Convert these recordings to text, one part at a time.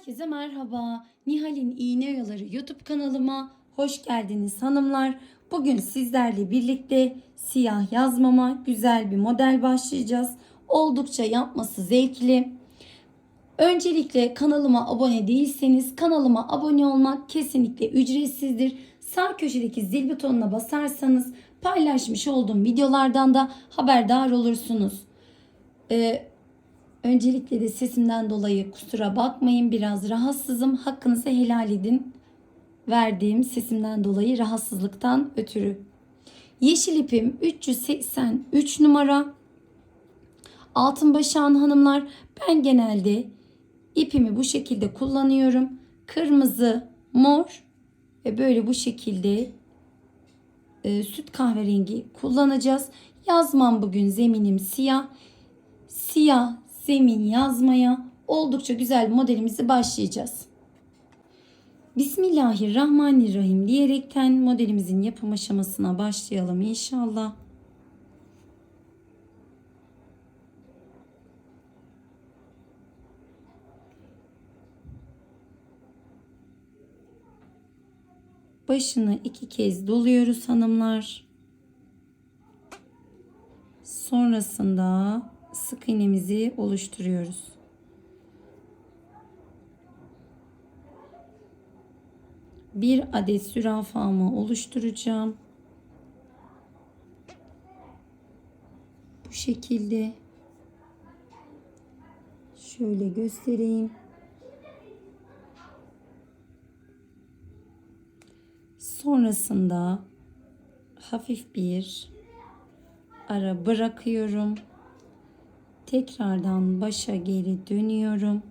Herkese merhaba. Nihal'in İğne Oyaları YouTube kanalıma hoş geldiniz hanımlar. Bugün sizlerle birlikte siyah yazmama güzel bir model başlayacağız. Oldukça yapması zevkli. Öncelikle kanalıma abone değilseniz kanalıma abone olmak kesinlikle ücretsizdir. Sağ köşedeki zil butonuna basarsanız paylaşmış olduğum videolardan da haberdar olursunuz. Ee, Öncelikle de sesimden dolayı kusura bakmayın biraz rahatsızım. Hakkınızı helal edin. Verdiğim sesimden dolayı rahatsızlıktan ötürü. Yeşil ipim 383 numara. Altın başağın hanımlar ben genelde ipimi bu şekilde kullanıyorum. Kırmızı, mor ve böyle bu şekilde e, süt kahverengi kullanacağız. Yazmam bugün zeminim siyah. Siyah zemin yazmaya oldukça güzel modelimizi başlayacağız. Bismillahirrahmanirrahim diyerekten modelimizin yapım aşamasına başlayalım inşallah. Başını iki kez doluyoruz hanımlar. Sonrasında sık iğnemizi oluşturuyoruz. Bir adet zürafamı oluşturacağım. Bu şekilde şöyle göstereyim. Sonrasında hafif bir ara bırakıyorum. Tekrardan başa geri dönüyorum.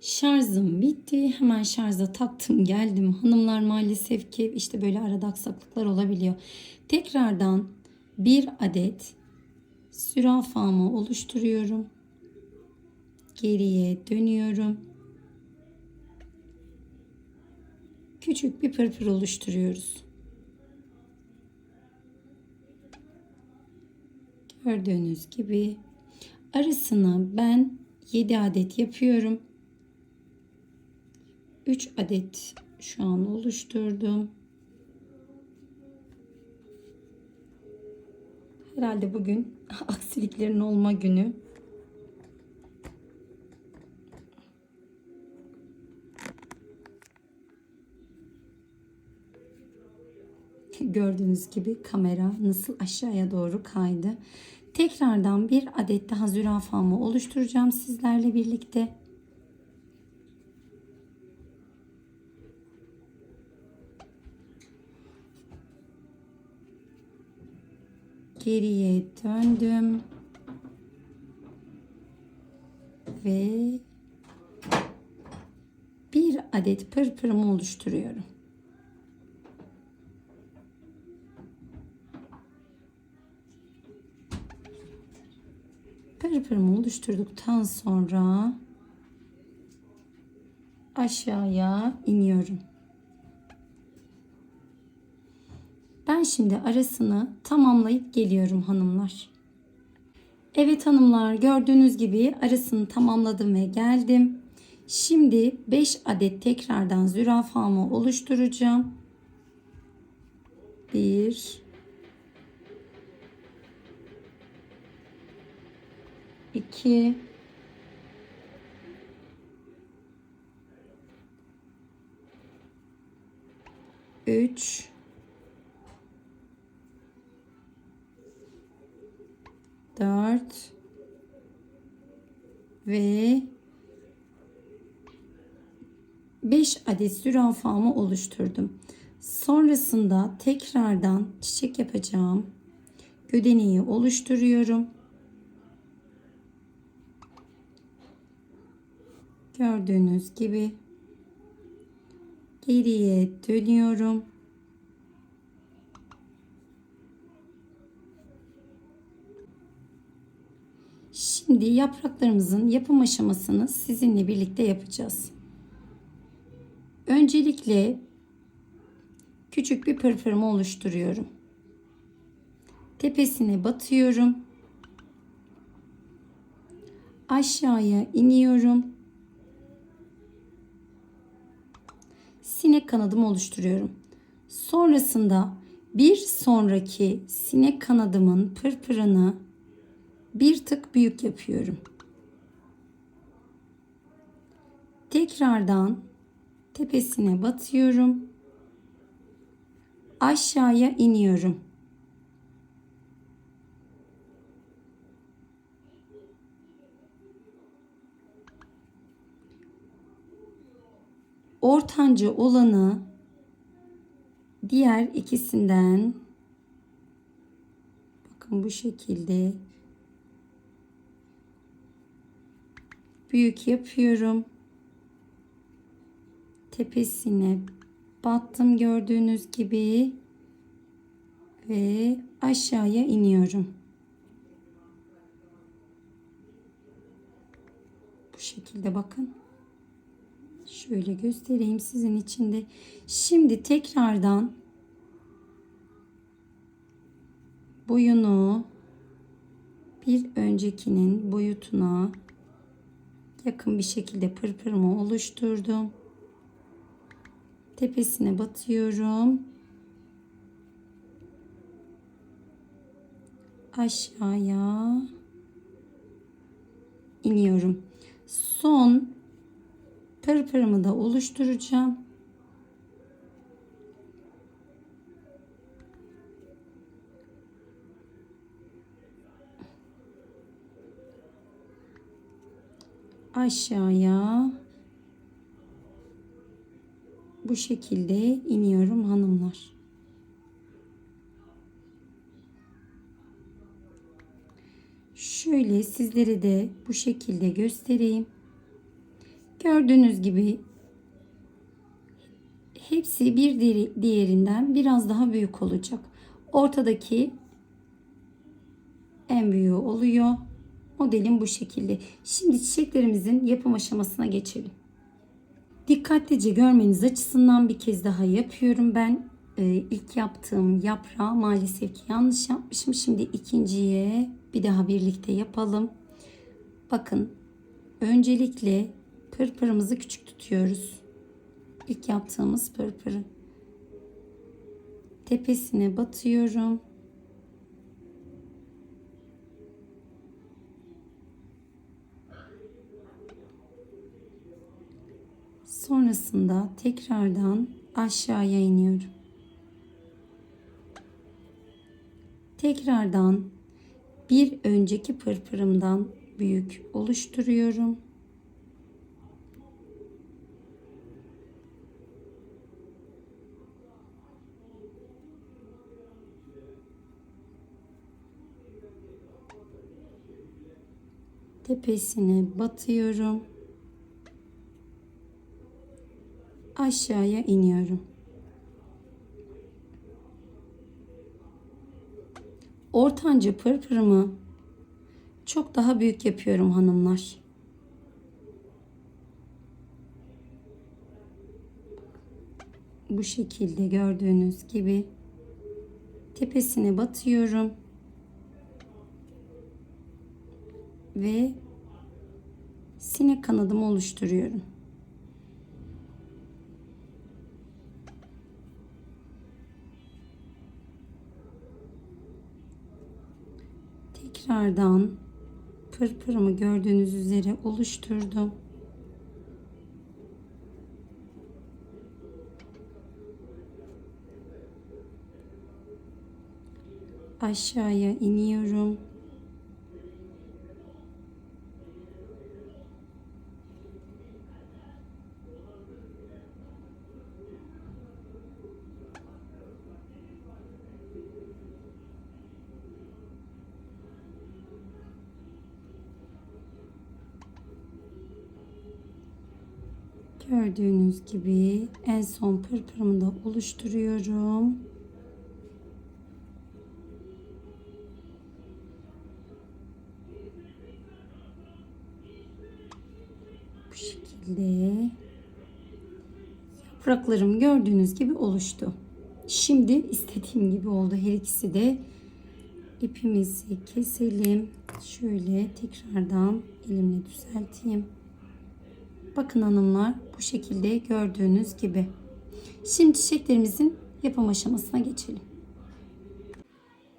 Şarjım bitti. Hemen şarja taktım geldim. Hanımlar maalesef ki işte böyle arada aksaklıklar olabiliyor. Tekrardan bir adet zürafamı oluşturuyorum. Geriye dönüyorum. Küçük bir pırpır oluşturuyoruz. Gördüğünüz gibi arasına ben 7 adet yapıyorum. 3 adet şu an oluşturdum. Herhalde bugün aksiliklerin olma günü. Gördüğünüz gibi kamera nasıl aşağıya doğru kaydı. Tekrardan bir adet daha zürafamı oluşturacağım sizlerle birlikte. Geriye döndüm. Ve bir adet pırpırımı oluşturuyorum. Pırpırımı oluşturduktan sonra aşağıya iniyorum. Ben şimdi arasını tamamlayıp geliyorum hanımlar. Evet hanımlar gördüğünüz gibi arasını tamamladım ve geldim. Şimdi 5 adet tekrardan zürafamı oluşturacağım. 1 2 3 4 ve 5 adet zürafamı oluşturdum. Sonrasında tekrardan çiçek yapacağım. Gödeneği oluşturuyorum. Gördüğünüz gibi geriye dönüyorum. Şimdi yapraklarımızın yapım aşamasını sizinle birlikte yapacağız. Öncelikle küçük bir pırpırımı oluşturuyorum. Tepesine batıyorum. Aşağıya iniyorum. Sinek kanadımı oluşturuyorum. Sonrasında bir sonraki sinek kanadımın pırpırını bir tık büyük yapıyorum. Tekrardan tepesine batıyorum. Aşağıya iniyorum. Ortancı olanı diğer ikisinden bakın bu şekilde büyük yapıyorum. Tepesine battım gördüğünüz gibi ve aşağıya iniyorum. Bu şekilde bakın. Şöyle göstereyim sizin için de. Şimdi tekrardan boyunu bir öncekinin boyutuna yakın bir şekilde pırpırımı oluşturdum. Tepesine batıyorum. Aşağıya iniyorum. Son pırpırımı da oluşturacağım. Aşağıya bu şekilde iniyorum hanımlar. Şöyle sizlere de bu şekilde göstereyim. Gördüğünüz gibi hepsi bir diğerinden biraz daha büyük olacak. Ortadaki en büyüğü oluyor. Modelim bu şekilde. Şimdi çiçeklerimizin yapım aşamasına geçelim. Dikkatlice görmeniz açısından bir kez daha yapıyorum. Ben e, ilk yaptığım yaprağı maalesef ki yanlış yapmışım. Şimdi ikinciye bir daha birlikte yapalım. Bakın öncelikle pırpırımızı küçük tutuyoruz. İlk yaptığımız pırpırı. Tepesine batıyorum. Sonrasında tekrardan aşağıya iniyorum. Tekrardan bir önceki pırpırımdan büyük oluşturuyorum. Tepesine batıyorum. Aşağıya iniyorum. Ortanca pırpırımı çok daha büyük yapıyorum hanımlar. Bu şekilde gördüğünüz gibi tepesine batıyorum. Ve sinek kanadımı oluşturuyorum. tekrardan pırpırımı gördüğünüz üzere oluşturdum. Aşağıya iniyorum. Gördüğünüz gibi en son pırpırımı da oluşturuyorum. Bu şekilde yapraklarım gördüğünüz gibi oluştu. Şimdi istediğim gibi oldu her ikisi de. ipimizi keselim. Şöyle tekrardan elimle düzelteyim. Bakın hanımlar bu şekilde gördüğünüz gibi. Şimdi çiçeklerimizin yapım aşamasına geçelim.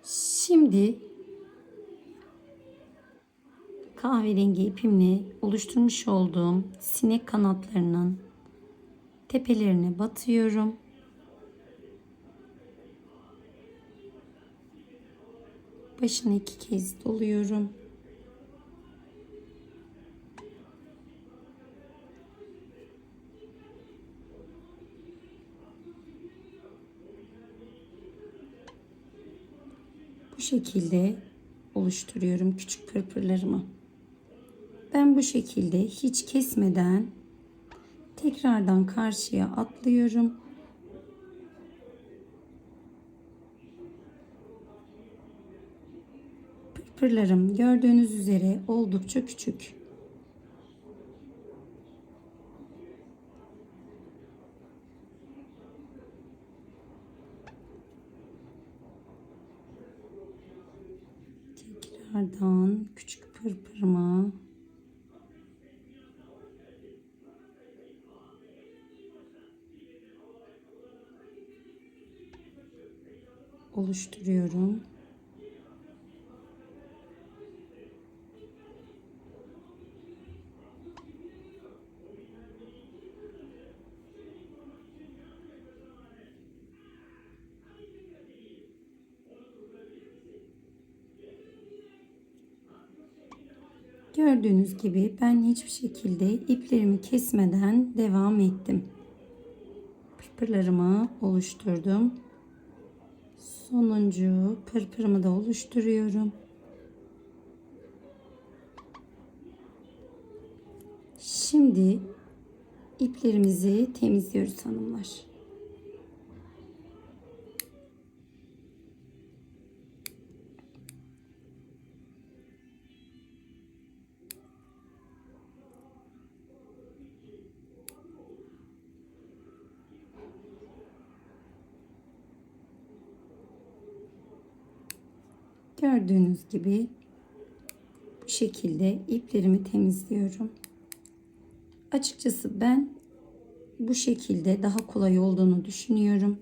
Şimdi kahverengi ipimle oluşturmuş olduğum sinek kanatlarının tepelerine batıyorum. Başını iki kez doluyorum. Bu şekilde oluşturuyorum küçük pırpırlarımı. Ben bu şekilde hiç kesmeden tekrardan karşıya atlıyorum. Pırpırlarım gördüğünüz üzere oldukça küçük. Tekrardan küçük pırpırımı oluşturuyorum. Gördüğünüz gibi ben hiçbir şekilde iplerimi kesmeden devam ettim. Pırpırlarımı oluşturdum. Sonuncu pırpırımı da oluşturuyorum. Şimdi iplerimizi temizliyoruz hanımlar. Gördüğünüz gibi bu şekilde iplerimi temizliyorum. Açıkçası ben bu şekilde daha kolay olduğunu düşünüyorum.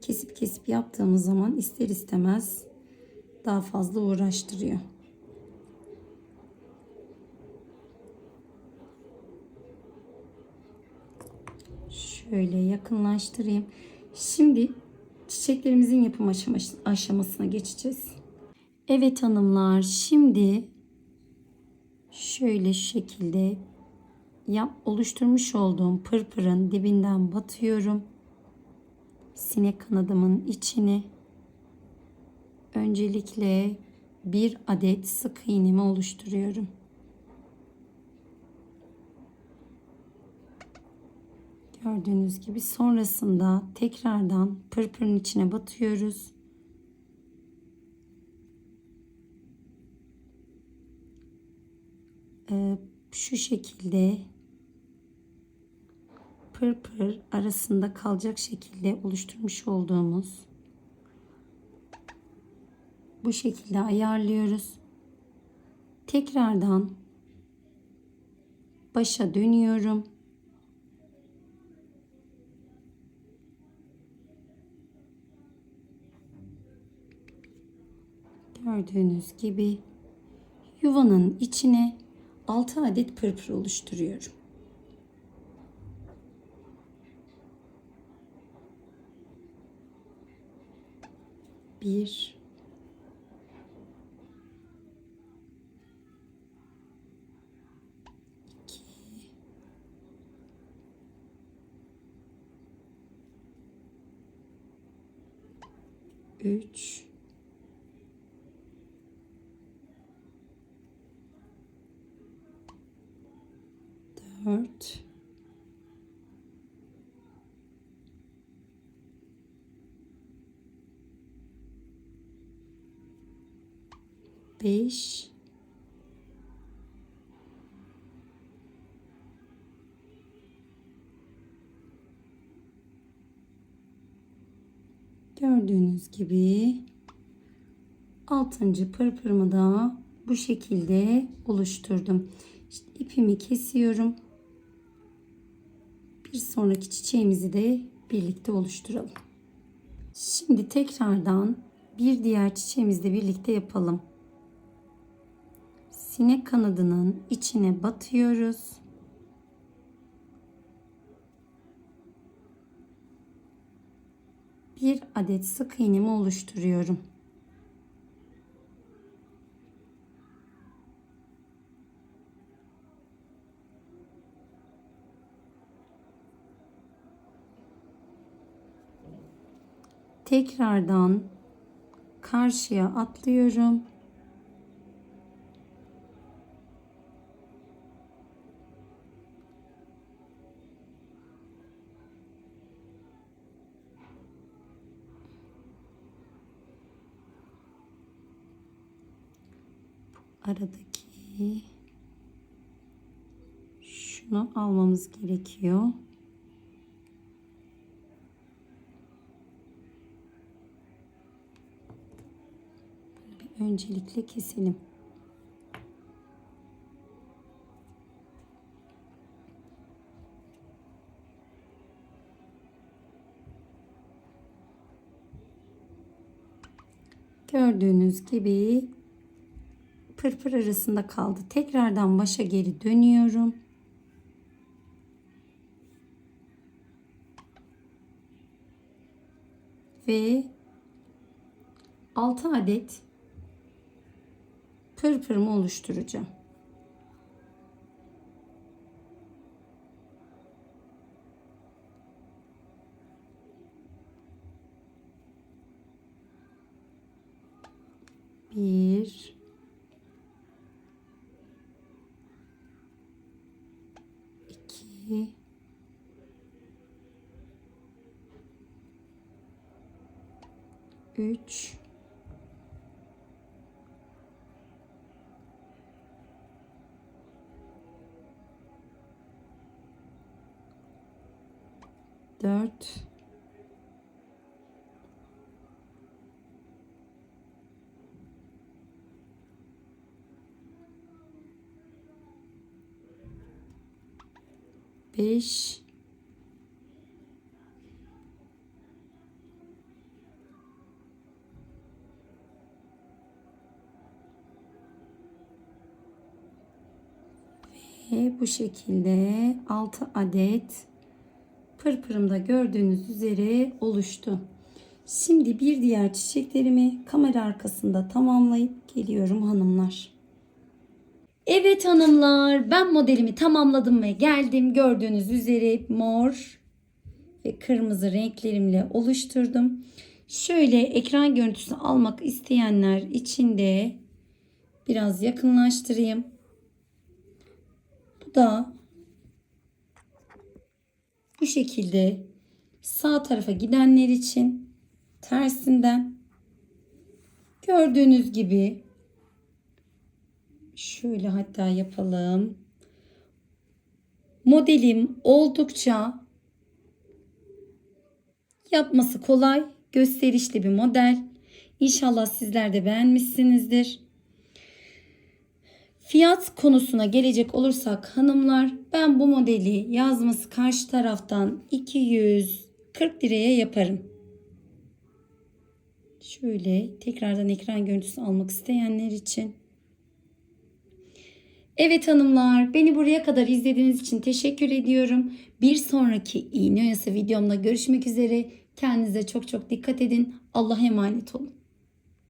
Kesip kesip yaptığımız zaman ister istemez daha fazla uğraştırıyor. Şöyle yakınlaştırayım. Şimdi çiçeklerimizin yapım aşaması, aşamasına geçeceğiz. Evet hanımlar şimdi şöyle şu şekilde yap, oluşturmuş olduğum pırpırın dibinden batıyorum. Sinek kanadımın içine öncelikle bir adet sık iğnemi oluşturuyorum. Gördüğünüz gibi sonrasında tekrardan pırpırın içine batıyoruz. Ee, şu şekilde pırpır arasında kalacak şekilde oluşturmuş olduğumuz bu şekilde ayarlıyoruz. Tekrardan başa dönüyorum. Gördüğünüz gibi yuvanın içine 6 adet pırpır oluşturuyorum. Bir, iki, üç, dört, beş, gördüğünüz gibi Altıncı pırpırımı da bu şekilde oluşturdum. İşte ipimi kesiyorum. Bir sonraki çiçeğimizi de birlikte oluşturalım. Şimdi tekrardan bir diğer çiçeğimizi de birlikte yapalım. Sinek kanadının içine batıyoruz. Bir adet sık iğnemi oluşturuyorum. Tekrardan karşıya atlıyorum. aradaki şunu almamız gerekiyor. Bir öncelikle keselim. Gördüğünüz gibi pırpır arasında kaldı. Tekrardan başa geri dönüyorum. Ve 6 adet pırpırımı oluşturacağım. Bir, iki, üç, dört, beş, ve bu şekilde 6 adet pırpırımda gördüğünüz üzere oluştu. Şimdi bir diğer çiçeklerimi kamera arkasında tamamlayıp geliyorum hanımlar. Evet hanımlar ben modelimi tamamladım ve geldim. Gördüğünüz üzere mor ve kırmızı renklerimle oluşturdum. Şöyle ekran görüntüsü almak isteyenler için de biraz yakınlaştırayım. Bu da bu şekilde sağ tarafa gidenler için tersinden gördüğünüz gibi şöyle hatta yapalım. Modelim oldukça yapması kolay, gösterişli bir model. İnşallah sizler de beğenmişsinizdir. Fiyat konusuna gelecek olursak hanımlar ben bu modeli yazması karşı taraftan 240 liraya yaparım. Şöyle tekrardan ekran görüntüsü almak isteyenler için. Evet hanımlar beni buraya kadar izlediğiniz için teşekkür ediyorum. Bir sonraki iğne oyası videomda görüşmek üzere. Kendinize çok çok dikkat edin. Allah'a emanet olun.